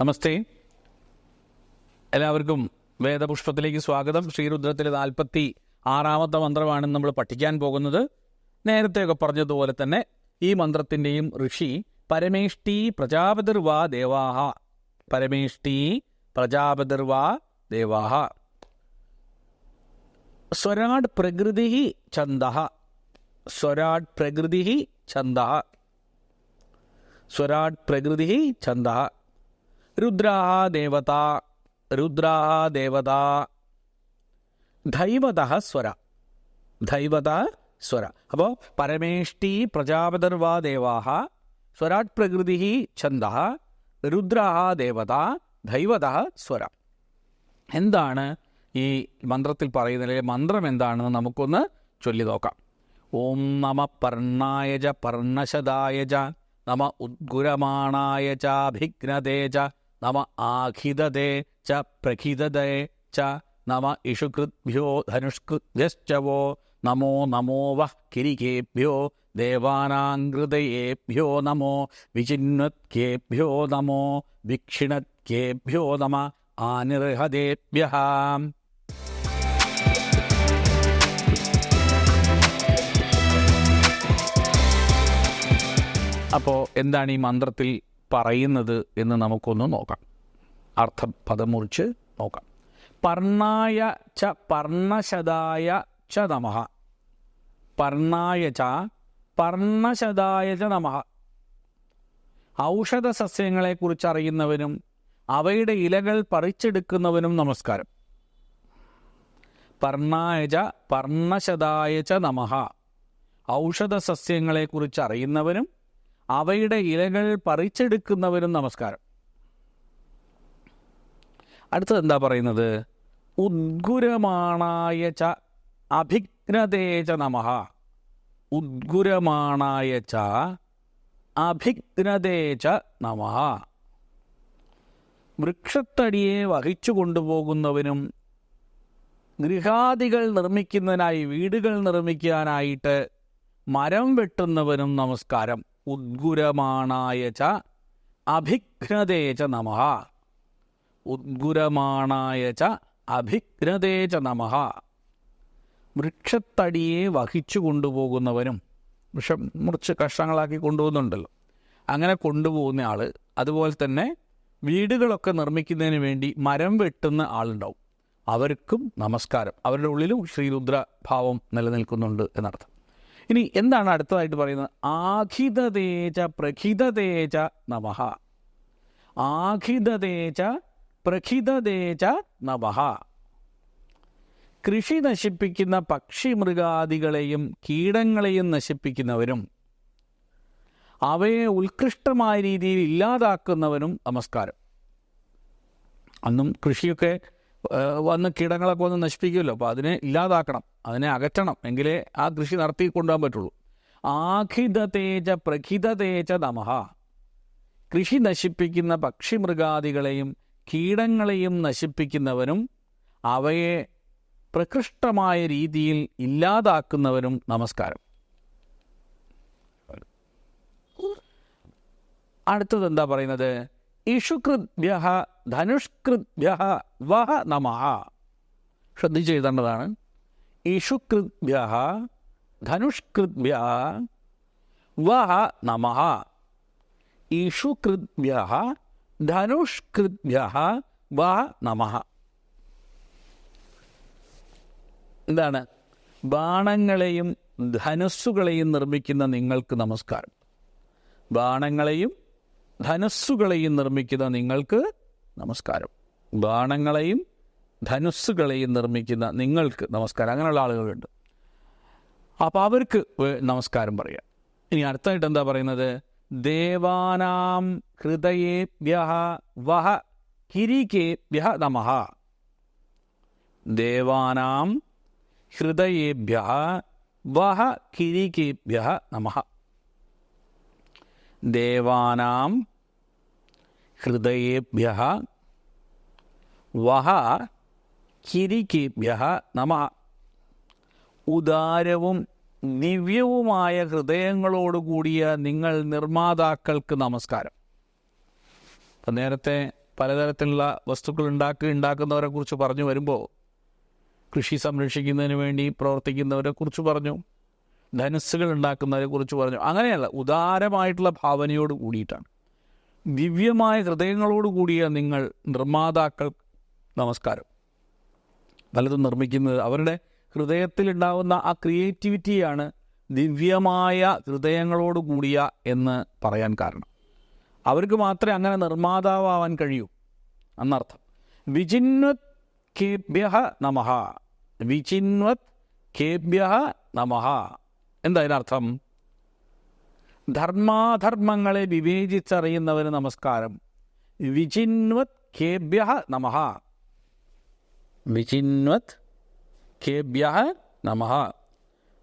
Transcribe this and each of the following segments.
നമസ്തേ. എല്ലാവർക്കും വേദപുഷ്പത്തിലേക്ക് സ്വാഗതം. ശ്രീരുദ്രത്തിലെ നാൽപ്പത്തി ആറാമത്തെ മന്ത്രമാണ് നമ്മൾ പഠിക്കാൻ പോകുന്നത്. നേരത്തെയൊക്കെ പറഞ്ഞതുപോലെ തന്നെ ഈ മന്ത്രത്തിന്റെയും ഋഷി പരമേഷ്ടി പ്രജാപതിർവാ ദേവാഹ. പരമേഷ്ടി പ്രജാപതിർവാ ദേവാഹ. സ്വരാട് പ്രകൃതി ഛന്ദ സ്വരാട് പ്രകൃതി ഛന്ദ സ്വരാട് പ്രകൃതി ഛന്ദ രുദ്രാഹ ദേവത രുദ്രാ ദേവത ധൈവത സ്വര. ധൈവത സ്വര. അപ്പോൾ പരമേഷ്ടി പ്രജാപതിർവാ ദേവാഹ സ്വരാട് പ്രകൃതി ഛന്ദ രുദ്രാ ദേവത ദൈവത സ്വര. എന്താണ് ഈ മന്ത്രത്തിൽ പറയുന്നതിലെ മന്ത്രം എന്താണെന്ന് നമുക്കൊന്ന് ചൊല്ലി നോക്കാം. ഓം നമ പർണായജ പർണശദായജ നമ ഉദ്ഗുരമാണായ ചാഭിഘ്നതേജ നമ ആഖിതതേ ച പ്രഖിതതേ ച നമ ഇഷുകൃത്ഭ്യോ ധനുഷ്കൃത്യശ്ചവോ നമോ നമോ വഃ കിരികേഭ്യോ ദേവാനാങ്കൃതയേഭ്യോ നമോ വിചിന്വത്യേഭ്യോ നമോ വിക്ഷിണത്യേഭ്യോ നമ ആനിർഹദേഭ്യ അപ്പോൾ എന്താണ് ഈ മന്ത്രത്തിൽ പറയുന്നത് എന്ന് നമുക്കൊന്ന് നോക്കാം. അർത്ഥം പദം മുറിച്ച് നോക്കാം. പർണായ ച പർണശതായ ച നമഃ. പർണായ ച പർണശതായ ച നമഃ. ഔഷധ സസ്യങ്ങളെക്കുറിച്ച് അറിയുന്നവനും അവയുടെ ഇലകൾ പറിച്ചെടുക്കുന്നവനും നമസ്കാരം. പർണായ ച പർണശതായ ച നമഃ. ഔഷധ സസ്യങ്ങളെക്കുറിച്ച് അറിയുന്നവനും അവയുടെ ഇലകൾ പറിച്ചെടുക്കുന്നവരും നമസ്കാരം. അടുത്തത് എന്താ പറയുന്നത്? ഉദ്ഗുരമാണായ ച അഭിഘ്നതേച നമഹ നമഃ. ഉദ്ഗുരമാണായ ച അഭിഘ്നതേച നമഹ നമഃ. വൃക്ഷത്തടിയെ വഹിച്ചു കൊണ്ടുപോകുന്നവനും ഗൃഹാദികൾ നിർമ്മിക്കുന്നതിനായി വീടുകൾ നിർമ്മിക്കാനായിട്ട് മരം വെട്ടുന്നവനും നമസ്കാരം. ഉദ്ഗുരമാണായ ച അഭിഘ്നതേ ച നമ. ഉദ്ഗുരമാണായ ച അഭിഘ്നതേ ച നമ. വൃക്ഷത്തടിയെ വഹിച്ചു കൊണ്ടുപോകുന്നവനും വൃക്ഷം മുറിച്ച് കഷ്ണങ്ങളാക്കി കൊണ്ടുപോകുന്നുണ്ടല്ലോ. അങ്ങനെ കൊണ്ടുപോകുന്ന ആൾ അതുപോലെ തന്നെ വീടുകളൊക്കെ നിർമ്മിക്കുന്നതിന് വേണ്ടി മരം വെട്ടുന്ന ആളുണ്ടാവും. അവർക്കും നമസ്കാരം. അവരുടെ ഉള്ളിലും ശ്രീരുദ്ര ഭാവം നിലനിൽക്കുന്നുണ്ട് എന്നർത്ഥം. ഇനി എന്താണ് അടുത്തതായിട്ട് പറയുന്നത്? ആഖിതതേജ പ്രഖിതതേജ നമഹ ആഖിതതേജ പ്രഖിതതേജ നമഹ കൃഷി നശിപ്പിക്കുന്ന പക്ഷി മൃഗാദികളെയും കീടങ്ങളെയും നശിപ്പിക്കുന്നവരും അവയെ ഉത്കൃഷ്ടമായ രീതിയിൽ ഇല്ലാതാക്കുന്നവനും നമസ്കാരം. അന്നും കൃഷിയൊക്കെ വന്ന് കീടങ്ങളൊക്കെ വന്ന് നശിപ്പിക്കുമല്ലോ. അപ്പോൾ അതിനെ ഇല്ലാതാക്കണം. അതിനെ അകറ്റണം. എങ്കിലേ ആ കൃഷി നടത്തി കൊണ്ടുപോകാൻ പറ്റുള്ളൂ. ആഖിത തേജ പ്രഖിത തേജ നമഹ കൃഷി നശിപ്പിക്കുന്ന പക്ഷി മൃഗാദികളെയും കീടങ്ങളെയും നശിപ്പിക്കുന്നവനും അവയെ പ്രകൃഷ്ടമായ രീതിയിൽ ഇല്ലാതാക്കുന്നവനും നമസ്കാരം. അടുത്തത് എന്താ പറയുന്നത്? ഇഷുകൃദ്ഭ്യ ധനുഷ്കൃത്യ വഹ നമ. ശ്രദ്ധിച്ച് എഴുതേണ്ടതാണ്. ഇഷുകൃദ്ഭ്യ ധനുഷ്കൃദ്ഭ്യ വഹ നമ. ഇഷുകൃത്യ ധനുഷ്കൃത്യ വഹ നമ. എന്താണ് ബാണങ്ങളെയും ധനുസ്സുകളെയും നിർമ്മിക്കുന്ന നിങ്ങൾക്ക് നമസ്കാരം. ബാണങ്ങളെയും ധനുസ്സുകളെയും നിർമ്മിക്കുന്ന നിങ്ങൾക്ക് നമസ്കാരം. ബാണങ്ങളെയും ധനുസ്സുകളെയും നിർമ്മിക്കുന്ന നിങ്ങൾക്ക് നമസ്കാരം. അങ്ങനെയുള്ള ആളുകളുണ്ട്. അപ്പോൾ അവർക്ക് നമസ്കാരം പറയാം. ഇനി അടുത്തായിട്ട് എന്താ പറയുന്നത്? ദേവാനാം ഹൃദയേഭ്യ വഹ കിരികേഭ്യ നമഃ. ദേവാനാം ഹൃദയേഭ്യ വഹ കിരികേഭ്യ നമഃ. ദേവാനാം ഹൃദയേഭ്യ വഹ കിരികേഭ്യ നമ. ഉദാരവും ദിവ്യവുമായ ഹൃദയങ്ങളോടുകൂടിയ നിങ്ങൾ നിർമ്മാതാക്കൾക്ക് നമസ്കാരം. അപ്പം നേരത്തെ പലതരത്തിലുള്ള വസ്തുക്കൾ ഉണ്ടാക്കി ഉണ്ടാക്കുന്നവരെ കുറിച്ച് പറഞ്ഞു വരുമ്പോൾ കൃഷി സംരക്ഷിക്കുന്നതിന് വേണ്ടി പ്രവർത്തിക്കുന്നവരെ കുറിച്ച് പറഞ്ഞു. ധനസ്സുകൾ ഉണ്ടാക്കുന്നതിനെ കുറിച്ച് പറഞ്ഞു. അങ്ങനെയല്ല ഉദാരമായിട്ടുള്ള ഭാവനയോട് കൂടിയിട്ടാണ്. ദിവ്യമായ ഹൃദയങ്ങളോട് കൂടിയ നിങ്ങൾ നിർമ്മാതാക്കൾ നമസ്കാരം. പലതും നിർമ്മിക്കുന്നത് അവരുടെ ഹൃദയത്തിലുണ്ടാവുന്ന ആ ക്രിയേറ്റിവിറ്റിയാണ് ദിവ്യമായ ഹൃദയങ്ങളോട് കൂടിയ എന്ന് പറയാൻ കാരണം. അവർക്ക് മാത്രമേ അങ്ങനെ നിർമ്മാതാവാൻ കഴിയൂ. എന്നർത്ഥം വിചിന്വത് കേഭ്യ നമഹ. വിചിന്വത് കേഭ്യ നമഃ എന്താ അതിനർത്ഥം ധർമാധർമ്മങ്ങളെ വിവേചിച്ചറിയുന്നവന് നമസ്കാരം. വിചിന്വത് കേഭ്യ നമ. വിചിന്വത് കേഭ്യ നമ.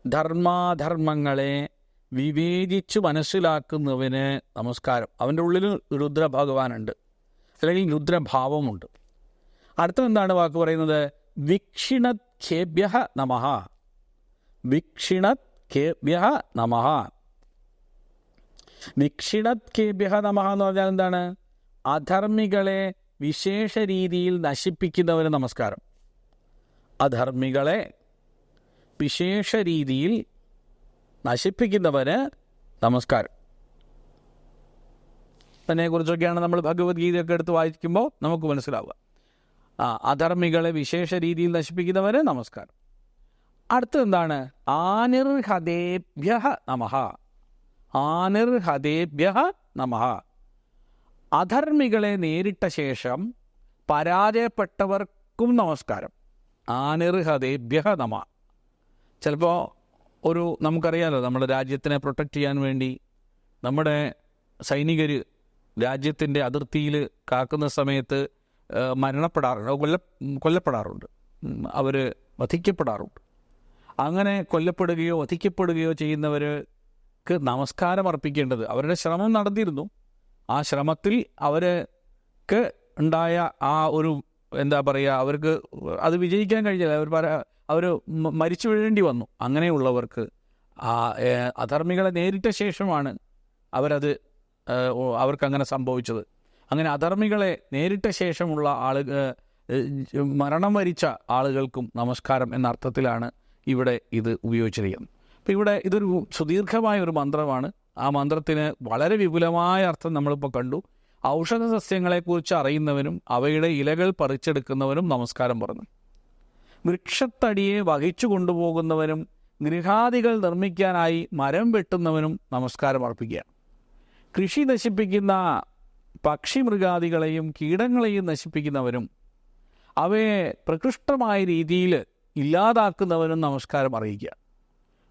ധർമാധർമ്മങ്ങളെ വിവേചിച്ചു മനസ്സിലാക്കുന്നവന് നമസ്കാരം. അവന്റെ ഉള്ളിൽ രുദ്രഭഗവാനുണ്ട്. അല്ലെങ്കിൽ രുദ്രഭാവമുണ്ട്. അടുത്ത എന്താണ് വാക്ക് പറയുന്നത്? വിക്ഷിണത് ഖേഭ്യ നമ. വിക്ഷിണത് ഖേഭ്യ നമഹ നിക്ഷിണത് കേഭ്യ നമഹ എന്ന് പറഞ്ഞാൽ എന്താണ്? അധർമ്മികളെ വിശേഷ രീതിയിൽ നശിപ്പിക്കുന്നവന് നമസ്കാരം. അധർമ്മികളെ വിശേഷ രീതിയിൽ നശിപ്പിക്കുന്നവന് നമസ്കാരം. അതിനെക്കുറിച്ചൊക്കെയാണ് നമ്മൾ ഭഗവത്ഗീതയൊക്കെ എടുത്ത് വായിക്കുമ്പോൾ നമുക്ക് മനസ്സിലാവുക. ആ അധർമ്മികളെ വിശേഷ രീതിയിൽ നശിപ്പിക്കുന്നവന് നമസ്കാരം. അടുത്തത് എന്താണ് നമഹ ആനിർഹദേഭ്യ നമഹ നമഃ. അധർമ്മികളെ നേരിട്ട ശേഷം പരാജയപ്പെട്ടവർക്കും നമസ്കാരം. ആനിർഹദേഭ്യ നമ. ചിലപ്പോൾ ഒരു നമുക്കറിയാലോ നമ്മുടെ രാജ്യത്തിനെ പ്രൊട്ടക്റ്റ് ചെയ്യാൻ വേണ്ടി നമ്മുടെ സൈനികർ രാജ്യത്തിന്റെ അതിർത്തിയിൽ കാക്കുന്ന സമയത്ത് മരണപ്പെടാറുണ്ട് കൊല്ല കൊല്ലപ്പെടാറുണ്ട്. അവർ വധിക്കപ്പെടാറുണ്ട്. അങ്ങനെ കൊല്ലപ്പെടുകയോ വധിക്കപ്പെടുകയോ ചെയ്യുന്നവർക്ക് നമസ്കാരം അർപ്പിക്കേണ്ടത്. അവരുടെ ശ്രമം നടന്നിരുന്നു. ആ ശ്രമത്തിൽ അവർക്ക് ഉണ്ടായ ആ ഒരു എന്താ പറയുക അവർക്ക് അത് വിജയിക്കാൻ കഴിഞ്ഞില്ല. അവർ പല അവർ മരിച്ചു വീഴേണ്ടി വന്നു. അങ്ങനെയുള്ളവർക്ക് ആ അധർമ്മികളെ നേരിട്ട ശേഷമാണ് അവരത് അവർക്കങ്ങനെ സംഭവിച്ചത്. അങ്ങനെ അധർമ്മികളെ നേരിട്ട ശേഷമുള്ള ആളുകൾ മരണം വരിച്ച ആളുകൾക്കും നമസ്കാരം എന്ന അർത്ഥത്തിലാണ് ഇവിടെ ഇത് ഉപയോഗിച്ചിരിക്കുന്നത് അപ്പോൾ ഇവിടെ ഇതൊരു സുദീർഘമായ ഒരു മന്ത്രമാണ്. ആ മന്ത്രത്തിന് വളരെ വിപുലമായ അർത്ഥം നമ്മളിപ്പോൾ കണ്ടു. ഔഷധ സസ്യങ്ങളെക്കുറിച്ച് അറിയുന്നവനും അവയുടെ ഇലകൾ പറിച്ചെടുക്കുന്നവനും നമസ്കാരം പറഞ്ഞു. വൃക്ഷത്തടിയെ വഹിച്ചു കൊണ്ടുപോകുന്നവനും ഗൃഹാദികൾ നിർമ്മിക്കാനായി മരം വെട്ടുന്നവനും നമസ്കാരം അർപ്പിക്കുകയാണ് കൃഷി നശിപ്പിക്കുന്ന പക്ഷി മൃഗാദികളെയും കീടങ്ങളെയും നശിപ്പിക്കുന്നവരും അവയെ പ്രകൃഷ്ടമായ രീതിയിൽ ഇല്ലാതാക്കുന്നവനും നമസ്കാരം അറിയിക്കുക.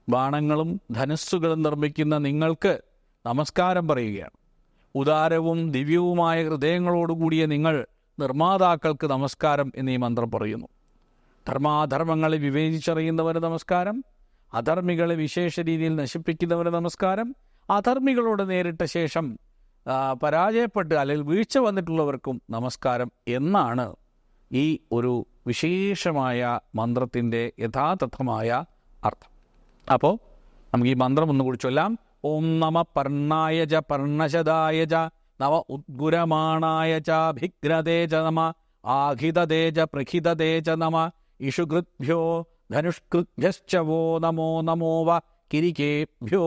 ബാണങ്ങളും ധനസ്സുകളും നിർമ്മിക്കുന്ന നിങ്ങൾക്ക് നമസ്കാരം പറയുകയാണ്. ഉദാരവും ദിവ്യവുമായ ഹൃദയങ്ങളോടുകൂടിയ നിങ്ങൾ നിർമ്മാതാക്കൾക്ക് നമസ്കാരം എന്നീ മന്ത്രം പറയുന്നു. ധർമാധർമ്മങ്ങളെ വിവേചിച്ചറിയുന്നവന് നമസ്കാരം അധർമ്മികളെ വിശേഷ രീതിയിൽ നശിപ്പിക്കുന്നവന് നമസ്കാരം അധർമ്മികളോട് നേരിട്ട ശേഷം പരാജയപ്പെട്ട് അല്ലെങ്കിൽ വീഴ്ച വന്നിട്ടുള്ളവർക്കും നമസ്കാരം എന്നാണ് ഈ ഒരു വിശേഷമായ മന്ത്രത്തിന്റെ യഥാതഥമായ അർത്ഥം. അപ്പോൾ നമുക്ക് ഈ മന്ത്രം ഒന്നുകൂടി ചൊല്ലാം. ഓം നമ പർണായ ച പർണശതായ ച നവ ഉദ്ഗുരമാണായ ച ഭിഗ്രതേ ച നമ ആഹിതതേ ച പ്രഖിതതേ ച നമ ഇഷുകൃഭ്യോ ധനുഷ്കൃത്യശ്ച വോ നമോ നമോ വ കിരികേഭ്യോ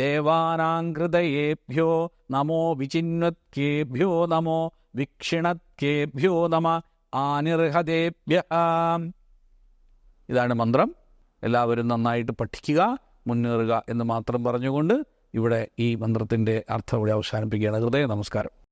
ദേവാനാംഹൃദയേഭ്യോ നമോ വിചിന്വത്കേഭ്യോ നമോ വിക്ഷിണത്കേഭ്യോ നമ ആനിർഹതേഭ്യ ഇതാണ് മന്ത്രം. എല്ലാവരും നന്നായിട്ട് പഠിക്കുക മുന്നേറുക എന്ന് മാത്രം പറഞ്ഞുകൊണ്ട് ഇവിടെ ഈ മന്ത്രത്തിന്റെ അർത്ഥം ഇവിടെ അവസാനിപ്പിക്കുകയാണ്. ഹൃദയ നമസ്കാരം.